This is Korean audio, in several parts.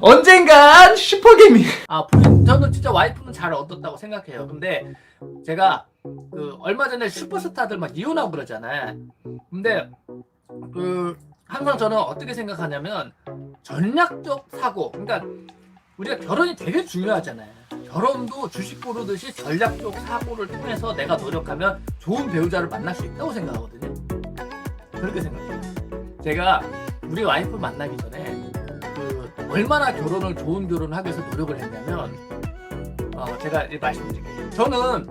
언젠간 슈퍼개미. 아, 저는 진짜 와이프는 잘 얻었다고 생각해요. 근데 제가 그 얼마 전에 슈퍼스타들 막 이혼하고 그러잖아요. 근데 그 항상 저는 어떻게 생각하냐면 전략적 사고. 그러니까 우리가 결혼이 되게 중요하잖아요. 결혼도 주식 고르듯이 전략적 사고를 통해서 내가 노력하면 좋은 배우자를 만날 수 있다고 생각하거든요. 그렇게 생각해요. 제가 우리 와이프 만나기 전에 그 얼마나 결혼을 좋은 결혼을 하기 위해서 노력을 했냐면 어, 제가 말씀드릴게요. 저는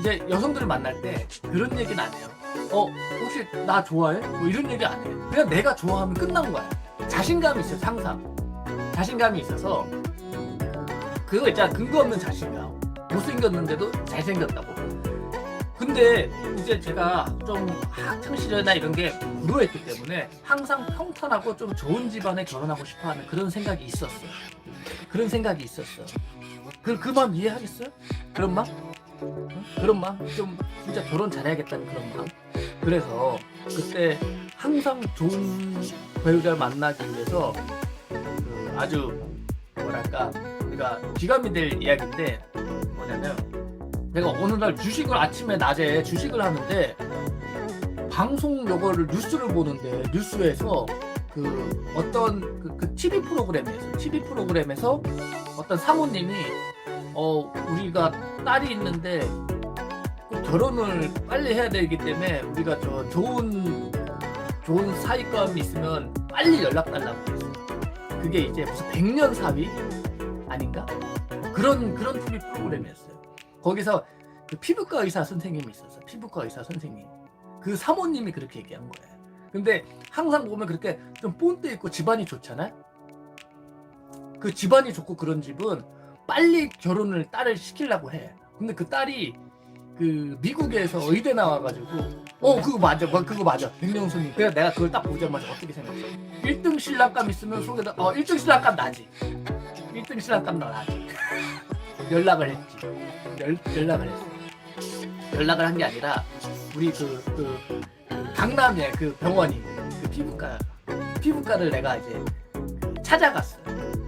이제 여성들을 만날 때 그런 얘기는 안 해요. 어 혹시 나 좋아해? 뭐 이런 얘기 안 해요. 그냥 내가 좋아하면 끝난 거야. 자신감이 있어요. 항상 자신감이 있어서 그거 있잖아 근거 없는 자신감. 못생겼는데도 잘생겼다고. 근데 이제 제가 좀 학창 시절이나 이런 게 불우했기 때문에 항상 평탄하고 좀 좋은 집안에 결혼하고 싶어하는 그런 생각이 있었어요. 그런 생각이 있었어. 그 그 마음 이해하겠어요? 그런 마음? 응? 그런 마음? 좀 진짜 결혼 잘해야겠다는 그런 마음. 그래서 그때 항상 좋은 배우자를 만나기 위해서 그 아주 뭐랄까 우리가 기감이 될 이야기인데 뭐냐면 내가 어느 날 주식을 아침에 낮에 주식을 하는데 방송 요거를 뉴스를 보는데 뉴스에서 그 어떤 그, 그 TV 프로그램에서 TV 프로그램에서 어떤 사모님이 어 우리가 딸이 있는데 그 결혼을 빨리 해야 되기 때문에 우리가 저 좋은 좋은 사위감이 있으면 빨리 연락 달라고 그랬어요. 그게 이제 무슨 백년 사위 아닌가? 그런 그런 TV 프로그램이었어요. 거기서 그 피부과 의사 선생님이 있었어. 피부과 의사 선생님. 그 사모님이 그렇게 얘기한 거예요. 근데 항상 보면 그렇게 좀 본드 있고 집안이 좋잖아요. 그 집안이 좋고 그런 집은 빨리 결혼을 딸을 시키려고 해. 근데 그 딸이 그 미국에서 의대 나와가지고 어 그거 맞아, 뭐, 그거 맞아. 백명순이. 그래서 내가 그걸 딱 보자마자 어떻게 생각해? 1등 신랑감 있으면 속에다 어 1등 신랑감 나지. 1등 신랑감 너 나지. 연락을 했지. 연, 연락을 했어. 연락을 한 게 아니라 우리 그, 그, 그 강남에 그 병원이 그 피부과 피부과를 내가 이제 그 찾아갔어.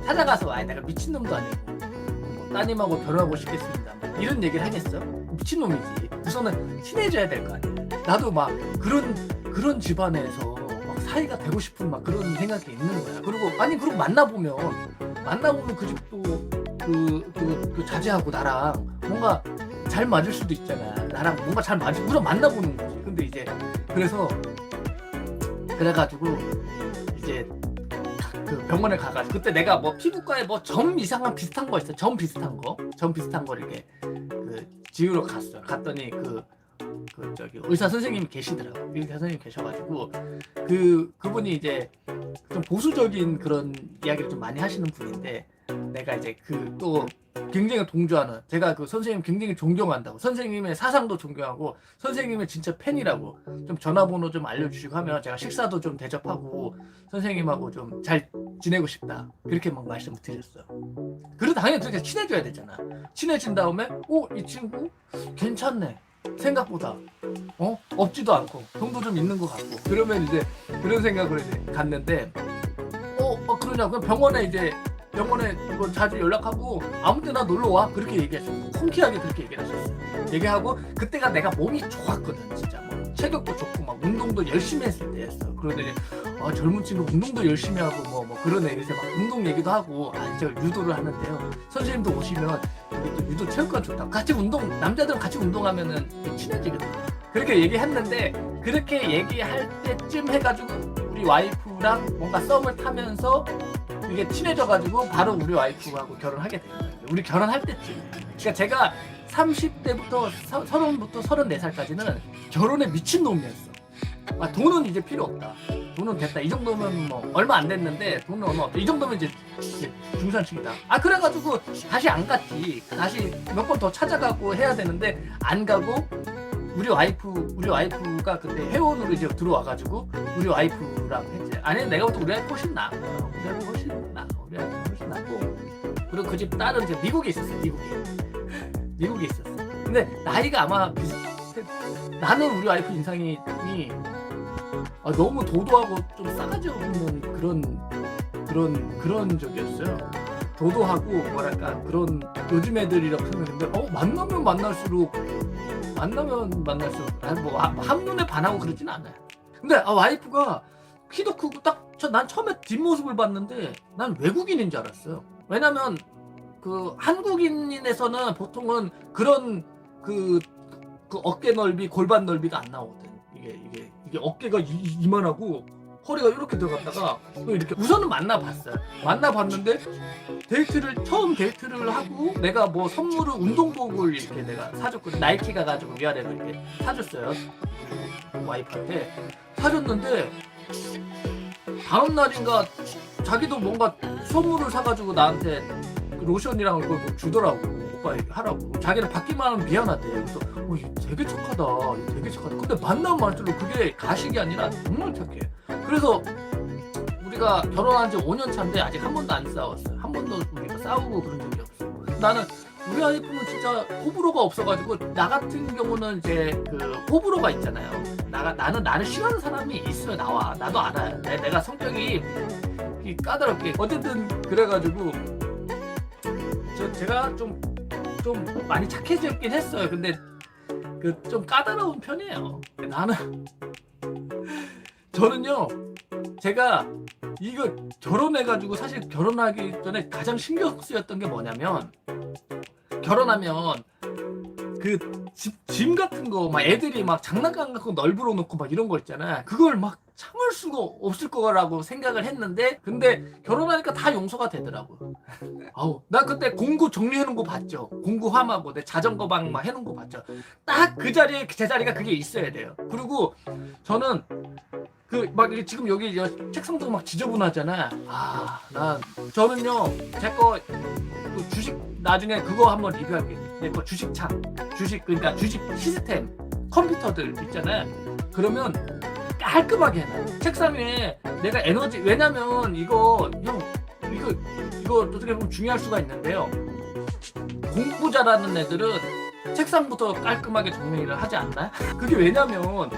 찾아가서 와 내가 미친 놈도 아니고 뭐 따님하고 결혼하고 싶겠습니다. 뭐 이런 얘기를 하겠어? 미친 놈이지. 우선은 친해져야 될 거 아니야. 나도 막 그런 그런 집안에서 막 사이가 되고 싶은 막 그런 생각이 있는 거야. 그리고 아니 그리고 만나 보면 만나 보면 그 집도 그, 그, 그 자제하고 나랑 뭔가 잘 맞을 수도 있잖아. 나랑 뭔가 잘 맞을, 우선 만나보는 거지. 근데 이제, 그래서, 그래가지고, 이제, 그 병원에 가가지고, 그때 내가 뭐 피부과에 뭐 점 이상한 비슷한 거 있어. 점 비슷한 거. 점 비슷한 거 이렇게, 그, 지우러 갔어. 갔더니 그, 그, 저기, 의사 선생님이 계시더라고. 의사 선생님이 계셔가지고, 그, 그분이 이제, 좀 보수적인 그런 이야기를 좀 많이 하시는 분인데, 내가 이제 그 또 굉장히 동조하는 제가 그 선생님 굉장히 존경한다고. 선생님의 사상도 존경하고 선생님의 진짜 팬이라고 좀 전화번호 좀 알려주시고 하면 제가 식사도 좀 대접하고 선생님하고 좀 잘 지내고 싶다. 그렇게 막 말씀을 드렸어요. 그래도 당연히 그렇게 친해져야 되잖아. 친해진 다음에 오 이 친구 괜찮네. 생각보다 어 없지도 않고 돈도 좀 있는 것 같고. 그러면 이제 그런 생각으로 이제 갔는데 어, 어 그러냐고. 병원에 이제 병원에 뭐 자주 연락하고 아무 때나 놀러 와. 그렇게 얘기했어 통쾌하게 그렇게 얘기했었어 얘기하고 그때가 내가 몸이 좋았거든 진짜. 뭐 체격도 좋고 막 운동도 열심히 했을 때였어. 그러더니 아 젊은 친구 운동도 열심히 하고 뭐, 뭐 그런 애기서 막 운동 얘기도 하고 아 제가 유도를 하는데요. 선생님도 오시면 유도 체육관 좋다. 같이 운동 남자들은 같이 운동하면은 친해지거든. 그렇게 얘기했는데 그렇게 얘기할 때쯤 해가지고 우리 와이프랑 뭔가 썸을 타면서 이게 친해져가지고 바로 우리 와이프하고 결혼하게 된 거예요. 우리 결혼할 때쯤. 그러니까 제가 30대부터 30부터 34살까지는 결혼에 미친 놈이었어. 아, 돈은 이제 필요 없다. 돈은 됐다. 이 정도면 뭐 얼마 안 됐는데 돈은 얼마 없다. 이 정도면 이제 중산층이다. 아 그래가지고 다시 안 갔지. 다시 몇 번 더 찾아가고 해야 되는데 안 가고 우리 와이프 우리 와이프가 그때 회원으로 이제 들어와가지고 우리 와이프랑 했지. 아니 내가 볼 때 우리 와이프 훨씬 나. 우리 와이프 훨씬 나. 우리 와이프 훨씬 낫고 그리고 그 집 딸은 이제 미국에 있었어. 미국에 미국에 있었어. 근데 나이가 아마 비슷해. 나는 우리 와이프 인상이 아, 너무 도도하고 좀 싸가지 없는 그런 그런 그런 적이었어요. 도도하고 뭐랄까 그런 요즘 애들이라고 생각했는데 어 만나면 만날수록 만나면 만날수록 아니, 뭐 하- 한눈에 반하고 그러진 않아요. 근데 아, 와이프가 키도 크고 딱 난 처음에 뒷모습을 봤는데 난 외국인인 줄 알았어요. 왜냐면 그 한국인에서는 보통은 그런 그, 그 어깨 넓이 골반 넓이가 안 나오거든. 이게 이게 이게 어깨가 이, 이- 이만하고 허리가 이렇게 들어갔다가 또 이렇게 우선은 만나봤어요. 만나봤는데 데이트를 처음 데이트를 하고 내가 뭐 선물을 운동복을 이렇게 내가 사줬거든. 나이키 가 가지고 위아래로 이렇게 사줬어요. 와이프한테 사줬는데 다음 날인가 자기도 뭔가 선물을 사가지고 나한테 로션이랑 그걸 뭐 주더라고 오빠 하라고 자기는 받기만 하면 미안하대 그래서 어, 얘 되게 착하다 얘 되게 착하다 근데 만나면 말수록 그게 가식이 아니라 정말 착해 그래서 우리가 결혼한 지 5년 차인데 아직 한 번도 안 싸웠어요. 한 번도 우리가 싸우고 그런 적이 없어 나는 우리 와이프는 진짜 호불호가 없어가지고 나 같은 경우는 이제 그 호불호가 있잖아요. 나가 나는 나를 싫어하는 사람이 있어요 나와. 나도 알아요. 내, 내가 성격이 이 까다롭게 어쨌든 그래가지고 저 제가 좀 좀 많이 착해졌긴 했어요. 근데 그 좀 까다로운 편이에요. 나는 저는요 제가 이거 결혼해가지고 사실 결혼하기 전에 가장 신경 쓰였던 게 뭐냐면 결혼하면 그 집, 짐 같은 거 막 애들이 막 장난감 갖고 널브러 놓고 막 이런 거 있잖아. 그걸 막 참을 수가 없을 거라고 생각을 했는데 근데 결혼하니까 다 용서가 되더라고. 아우 나 그때 공구 정리해 놓은 거 봤죠. 공구 함하고 내 자전거 방 막 해놓은 거 봤죠. 딱 그 자리에 제 자리가 그게 있어야 돼요. 그리고 저는 그막 지금 여기 여- 책상도 막 지저분하잖아. 아 난 저는요 제거 그 주식 나중에 그거 한번 리뷰할게. 내 거 주식창, 주식 그러니까 주식 시스템 컴퓨터들 있잖아요. 그러면 깔끔하게 해놔. 책상 위에 내가 에너지 왜냐면 이거 형 이거 이거 어떻게 보면 중요할 수가 있는데요. 공부 잘하는 애들은 책상부터 깔끔하게 정리를 하지 않나? 그게 왜냐면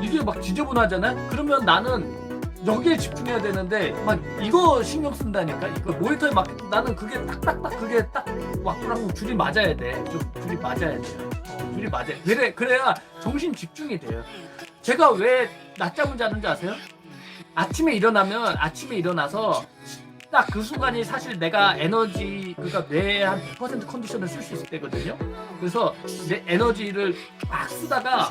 이게 막 지저분하잖아. 그러면 나는 여기에 집중해야 되는데 막 이거 신경 쓴다니까. 이거 모니터에 막 나는 그게 딱딱딱 그게 딱 와꾸랑 줄이 맞아야 돼. 좀 줄이 맞아야 돼요. 어, 줄이 맞아. 그래 그래야 정신 집중이 돼요. 제가 왜 낮잠을 자는지 아세요? 아침에 일어나면 아침에 일어나서 딱 그 순간이 사실 내가 에너지 그러니까 뇌에 한100% 컨디션을 쓸 수 있을 때거든요. 그래서 내 에너지를 막 쓰다가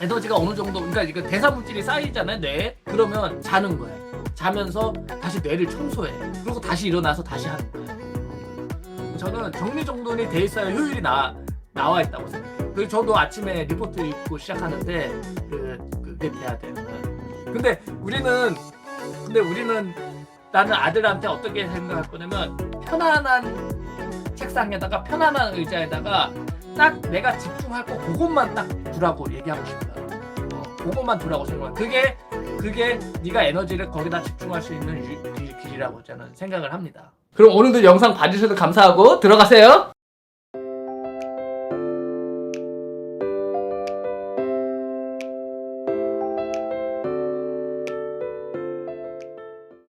에너지가 어느 정도 그러니까 대사 물질이 쌓이잖아요 뇌에 그러면 자는 거예요. 자면서 다시 뇌를 청소해. 그리고 다시 일어나서 다시 하는 거예요. 저는 정리정돈이 돼 있어야 효율이 나 나와 있다고 생각해요. 그리고 저도 아침에 리포트 읽고 시작하는데 그 그게 돼야 돼요. 근데 우리는 근데 우리는 나는 아들한테 어떻게 생각할 거냐면 편안한 책상에다가 편안한 의자에다가 딱 내가 집중할 거 그것만 딱 두라고 얘기하고 싶어요. 어, 그것만 두라고 생각해. 그게 그게 네가 에너지를 거기다 집중할 수 있는 유- 길- 길이라고 저는 생각을 합니다. 그럼 오늘도 영상 봐주셔서 감사하고 들어가세요.